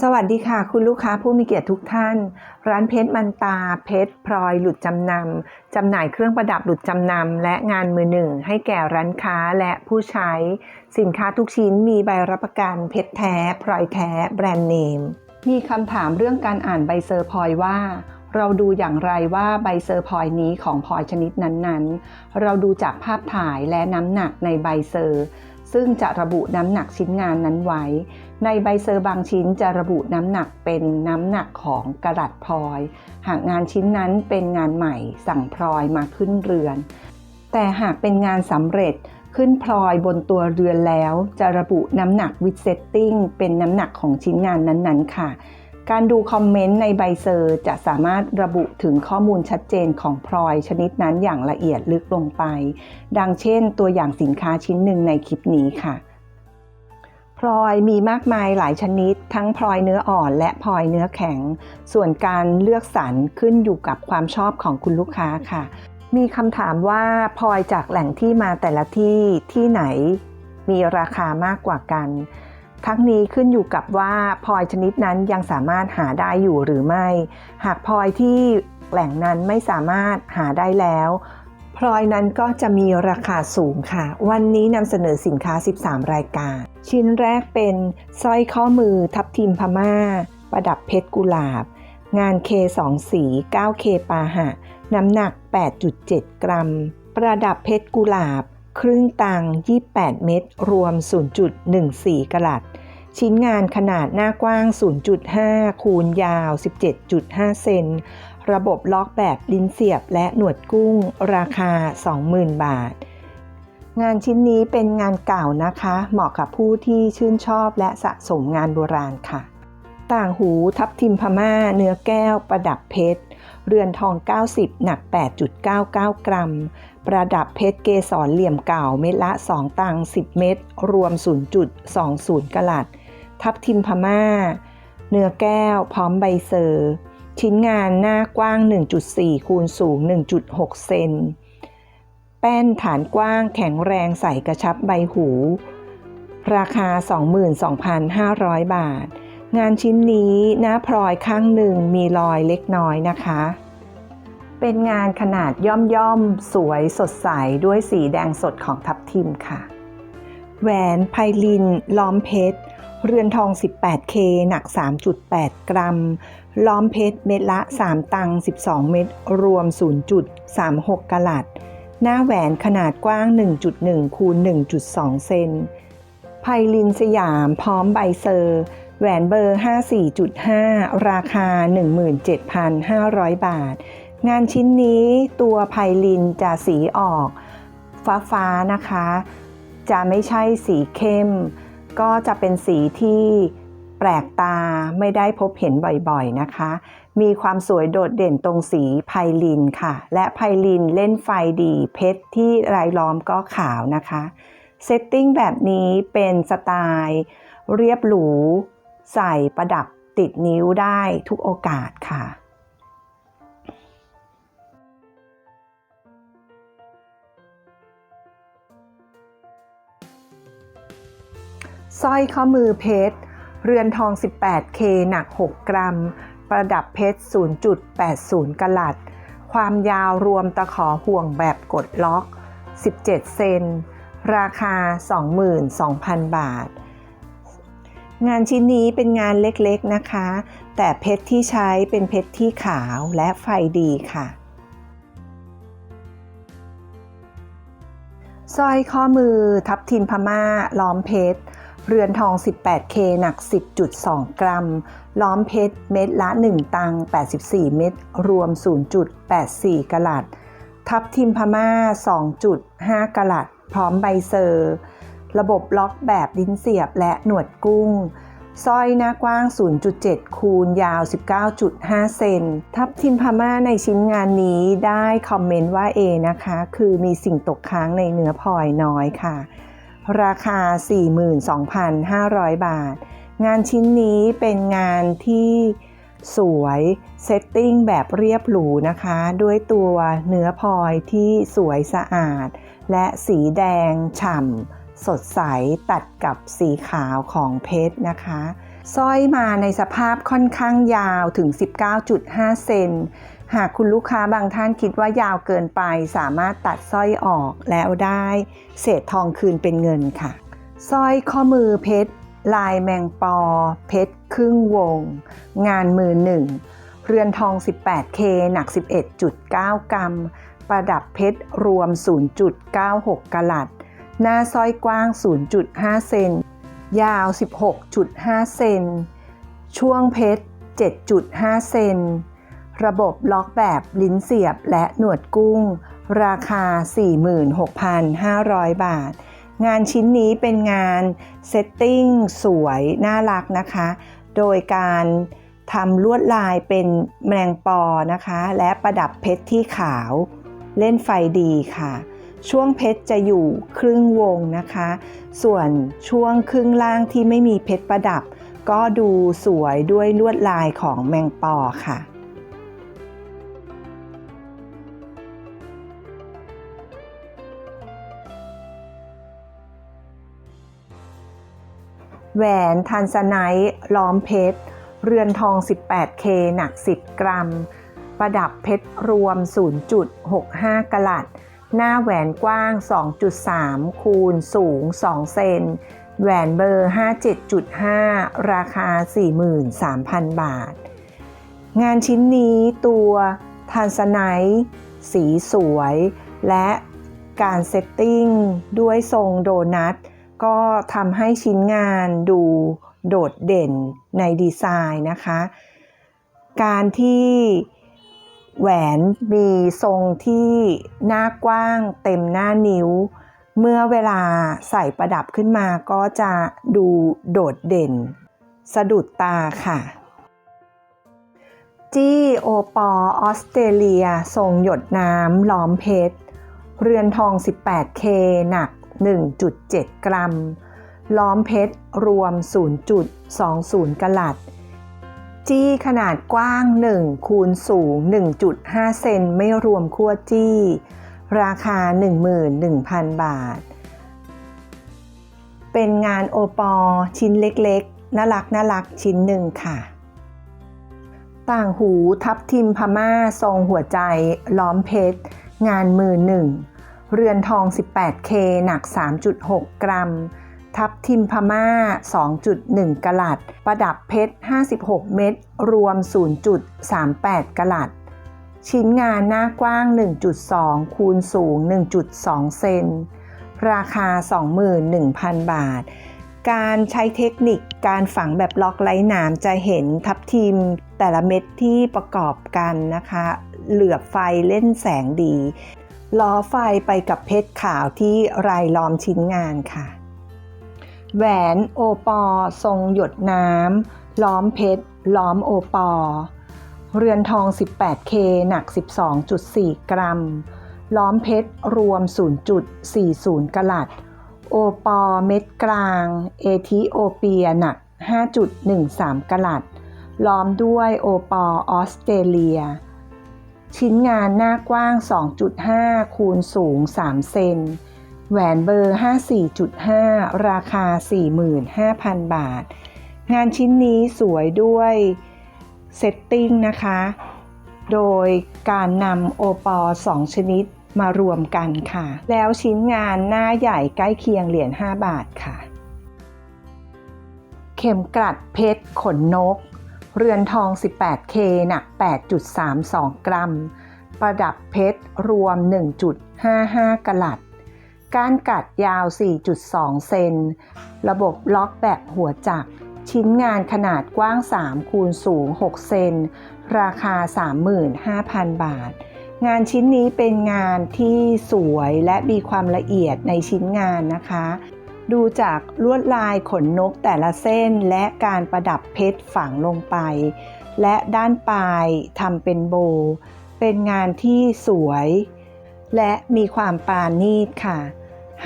สวัสดีค่ะ คุณลูกค้าผู้มีเกียรติทุกท่าน ร้านเพชรมันตา เพชรพลอยหลุดจำนำจำหน่ายเครื่องประดับหลุดจำนำและงานมือหนึ่ง ให้แก่ร้านค้าและผู้ใช้ สินค้าทุกชิ้นมีใบรับประกันเพชรแท้พลอยแท้ แบรนด์เนม มีคำถามเรื่องการอ่านใบเซอร์พลอยว่า เราดูอย่างไรว่าใบเซอร์พลอยนี้ของพลอยชนิดนั้นๆ เราดูจากภาพถ่ายและน้ำหนักในใบเซอร์ ซึ่งจะระบุน้ำหนักชิ้นงานนั้นไว้ ในใบเซอร์บางชิ้นจะระบุน้ำหนักเป็นน้ำหนักของกระดัดพลอย หากงานชิ้นนั้นเป็นงานใหม่สั่งพลอยมาขึ้นเรือน แต่หากเป็นงานสำเร็จขึ้นพลอยบนตัวเรือนแล้ว จะระบุน้ำหนักวิดเซตติ้งเป็นน้ำหนักของชิ้นงานนั้นๆค่ะ การดูคอมเมนต์ในใบเซอร์จะสามารถระบุถึงข้อมูลชัดเจนของพลอยชนิดนั้นอย่างละเอียดลึกลงไป ดังเช่นตัวอย่างสินค้าชิ้นหนึ่งในคลิปนี้ค่ะ พลอยมีมากมายหลายชนิด ทั้งพลอยเนื้ออ่อนและพลอยเนื้อแข็ง ส่วนการเลือกสรรขึ้นอยู่กับความชอบของคุณลูกค้าค่ะ มีคำถามว่าพลอยจากแหล่งที่มาแต่ละที่ที่ไหน มีราคามากกว่ากัน ทั้งนี้ขึ้นอยู่กับว่าพลอยชนิดนั้นยังสามารถหาได้อยู่หรือไม่ หากพลอยที่แหล่งนั้นไม่สามารถหาได้แล้วพลอยนั้นก็จะมีราคาสูงค่ะ วันนี้นำเสนอสินค้า 13 รายการ ชิ้นแรกเป็นสร้อยข้อมือทับทิมพม่า ประดับเพชรกุหลาบ งานเคสองสี 9K ปาหะ น้ำหนัก 8.7 กรัม ประดับเพชรกุหลาบ ครึ่งตัง 28 เม็ดรวม 0.14กรัตชิ้นงานขนาดหน้ากว้าง 0.5 คูณยาว 17.5 เซน ระบบล็อกแบบลิ้นเสียบและหนวดกุ้ง ราคา 20,000 บาท งานชิ้นนี้เป็นงานเก่านะคะ เหมาะกับผู้ที่ชื่นชอบและสะสมงานโบราณค่ะ ต่างหูทับทิมพม่า เนื้อแก้วประดับเพชร เรือนทอง 90 หนัก 8.99 กรัม ประดับเพชรเกสรเหลี่ยมเก่าเม็ดละ 2 ตัง 10 เม็ดรวม 0.20กะลัด ทับทิมพม่า เนื้อแก้วพร้อมใบเซอร์ ชิ้นงานหน้ากว้าง 1.4 คูณสูง 1.6 เซน แป้นฐานกว้างแข็งแรงใส่กระชับใบหู ราคา 22,500 บาท งานชิ้นนี้หน้าพลอยข้างหนึ่งมีรอยเล็กน้อยนะคะ เป็นงานขนาดย่อมย่อมๆสวยสดใสด้วยสีแดงสดของทับทิมค่ะ แหวนไพลิน ล้อมเพชร เรือนทอง 18K หนัก 3.8 กรัม ล้อมเพชรเม็ดละ 3 ตัง 12 เม็ดรวม 0.36กะลัด หน้าแหวนขนาดกว้าง 1.1คูณ1.2 เซนไพลินสยามพร้อมใบเซอร์ แหวนเบอร์ 54.5 ราคา 17,500 บาท งานชิ้นนี้ตัวไพลินจะสีออกฟ้าฟ้าๆนะคะ จะไม่ใช่สีเข้ม ก็จะเป็นสีที่แปลกตาไม่ได้พบเห็นบ่อยๆนะคะ มีความสวยโดดเด่นตรงสีไพลินค่ะ และไพลินเล่นไฟดีเพชรที่รายล้อมก็ขาวนะคะ เซตติ้งแบบนี้เป็นสไตล์เรียบหรู ใส่ประดับติดนิ้วได้ทุกโอกาสค่ะ สร้อยข้อมือเพชร เรือนทอง 18K หนัก 6 กรัม ประดับเพชร 0.80กะลัด ความยาวรวมตะขอห่วงแบบกดล็อก 17 เซน ราคา 22,000 บาท งานชิ้นนี้เป็นงานเล็กๆนะคะ แต่เพชรที่ใช้เป็นเพชรที่ขาวและไฟดีค่ะสร้อยข้อมือทับทิมพม่า ล้อมเพชร เรือนทอง 18K หนัก 10.2 กรัม ล้อมเพชรเม็ดละ 1 ตัง 84 เม็ด รวม 0.84กะลัด ทับทิมพม่า 2.5กะลัด พร้อมใบเซอร์ ระบบล็อกแบบลิ้นเสียบและหนวดกุ้งสร้อยหน้ากว้าง 0.7 คูณยาว 19.5 เซน ทับทิมพม่าในชิ้นงานนี้ได้คอมเมนต์ว่า A นะคะ คือมีสิ่งตกค้างในเนื้อพลอยน้อยค่ะ ราคา 42,500 บาท งานชิ้นนี้เป็นงานที่สวยเซตติ้งแบบเรียบหรูนะคะ ด้วยตัวเนื้อพลอยที่สวยสะอาด และสีแดงฉ่ำ สดใสตัดกับสีขาวของเพชรนะคะสร้อยมาในสภาพค่อนข้างยาวถึง 19.5 เซน หากคุณลูกค้าบางท่านคิดว่ายาวเกินไปสามารถตัดสร้อยออกแล้วได้ เศษทองคืนเป็นเงินค่ะ สร้อยข้อมือเพชร ลายแมงปอ เพชรครึ่งวง งานมือหนึ่ง เรือนทอง 18K หนัก 11.9 กรัม ประดับเพชรรวม 0.96กะลัด หน้าสร้อยกว้าง 0.5 เซน ยาว 16.5 เซน ช่วงเพชร 7.5 เซน ระบบล็อกแบบลิ้นเสียบและหนวดกุ้ง ราคา 46,500 บาท งานชิ้นนี้เป็นงานเซตติ้งสวยน่ารักนะคะ โดยการทำลวดลายเป็นแมลงปอนะคะ และประดับเพชรที่ขาว เล่นไฟดีค่ะ ช่วงเพชรจะอยู่ครึ่งวงนะคะ ส่วนช่วงครึ่งล่างที่ไม่มีเพชรประดับ ก็ดูสวยด้วยลวดลายของแมงปอค่ะแหวนทันสไนท์ล้อมเพชร เรือนทอง 18K หนัก 10 กรัม ประดับเพชรรวม 0.65กะลัด หน้าแหวนกว้าง 2.3 คูณสูง 2 เซน แหวนเบอร์ 57.5 ราคา 43,000 บาท งานชิ้นนี้ตัวทันสไนท์สีสวย และการเซตติ้งด้วยทรงโดนัท ก็ทำให้ชิ้นงานดูโดดเด่นในดีไซน์นะคะ การที่ แหวนมีทรงที่หน้ากว้างเต็มหน้านิ้ว เมื่อเวลาใส่ประดับขึ้นมาก็จะดูโดดเด่น สะดุดตาค่ะ จี้โอปอออสเตรเลียทรงหยดน้ำล้อมเพชร เรือนทอง 18K หนัก 1.7 กรัม ล้อมเพชรรวม 0.20กะลัด จี้ขนาดกว้าง 1 คูณสูง 1.5 เซนไม่รวมขั้วจี้ ราคา 11,000 บาท เป็นงานโอปอชิ้นเล็กๆ น่ารักน่ารักชิ้นหนึ่งค่ะ ต่างหูทับทิมพม่าทรงหัวใจ ล้อมเพชร งานมือหนึ่ง เรือนทอง 18K หนัก 3.6 กรัม ทับทิมพม่า 2.1กะลัด ประดับเพชร 56 เม็ด รวม 0.38กะลัด ชิ้นงานหน้ากว้าง 1.2 คูณสูง 1.2 เซน ราคา 21,000 บาท การใช้เทคนิคการฝังแบบล็อกไร้หนามจะเห็นทับทิมแต่ละเม็ดที่ประกอบกันนะคะ เหลือบไฟเล่นแสงดีล้อไฟไปกับเพชรขาวที่รายล้อมชิ้นงานค่ะ แหวนโอปอทรงหยดน้ำ ล้อมเพชร ล้อมโอปอ เรือนทอง 18K หนัก 12.4 กรัม ล้อมเพชร รวม 0.40กะลัด โอปอเม็ดกลาง เอธิโอเปียหนัก 5.13กะลัด ล้อมด้วยโอปอออสเตรเลีย ชิ้นงานหน้ากว้าง 2.5 คูณสูง 3 เซน แหวนเบอร์ 54.5 ราคา 45,000 บาท งานชิ้นนี้สวยด้วยเซตติ้งนะคะ โดยการนำโอปอ2ชนิดมารวมกันค่ะ แล้วชิ้นงานหน้าใหญ่ใกล้เคียงเหรียญ5บาทค่ะ เข็มกลัดเพชรขนนก เรือนทอง 18K หนัก 8.32 กรัม ประดับเพชรรวม 1.55กะลัด ก้านกัดยาว 4.2 เซน ระบบล็อกแบบหัวจักร ชิ้นงานขนาดกว้าง 3 คูณสูง 6 เซน ราคา 35,000 บาท งานชิ้นนี้เป็นงานที่สวยและมีความละเอียดในชิ้นงานนะคะ ดูจากลวดลายขนนกแต่ละเส้นและการประดับเพชรฝังลงไป และด้านปลายทำเป็นโบว์เป็นงานที่สวยและมีความปราณีตค่ะ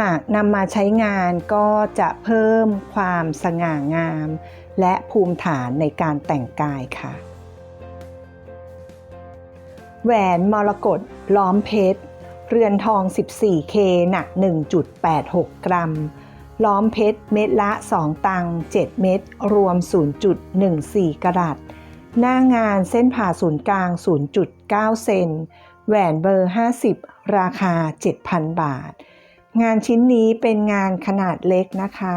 หากนำมาใช้งานก็จะเพิ่มความสง่างาม และภูมิฐานในการแต่งกายค่ะ แหวนมรกตล้อมเพชร เรือนทอง 14K หนัก 1.86 กรัม ล้อมเพชรเม็ดละ 2 ตัง 7 เม็ดรวม 0.14 กรัตหน้างานเส้นผ่าศูนย์กลาง 0.9 เซน แหวนเบอร์ 50 ราคา 7,000 บาท งานชิ้นนี้เป็นงานขนาดเล็กนะคะ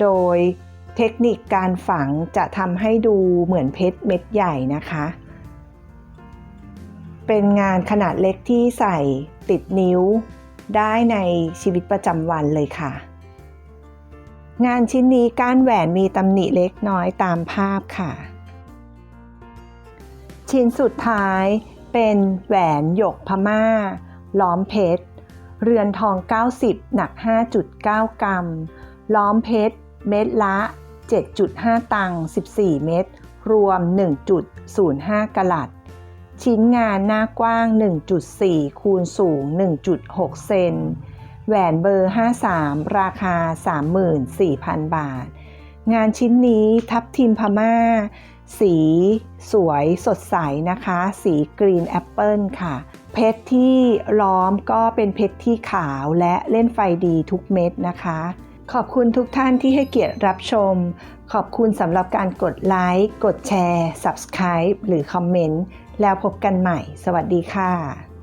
โดยเทคนิคการฝังจะทำให้ดูเหมือนเพชรเม็ดใหญ่นะคะ เป็นงานขนาดเล็กที่ใส่ติดนิ้วได้ในชีวิตประจำวันเลยค่ะ งานชิ้นนี้ก้านแหวนมีตำหนิเล็กน้อยตามภาพค่ะ ชิ้นสุดท้ายเป็นแหวนหยกพม่า ล้อมเพชร เรือนทอง 90 หนัก 5.9 กรัม ล้อมเพชร เม็ดละ 7.5 ตัง 14 เม็ด รวม 1.05 กลัด ชิ้นงานหน้ากว้าง 1.4 คูณสูง 1.6 เซน แหวนเบอร์ 53 ราคา 34,000 บาท งานชิ้นนี้ทับทิมพม่า สี สวยสดใสนะคะ สีกรีนแอปเปิลค่ะ เพชรที่ล้อมก็เป็นเพชรที่ขาวและเล่นไฟดีทุกเม็ดนะคะ ขอบคุณทุกท่านที่ให้เกียรติรับชม ขอบคุณสำหรับการกดไลค์กดแชร์ Subscribe หรือคอมเมนต์แล้วพบกันใหม่ สวัสดีค่ะ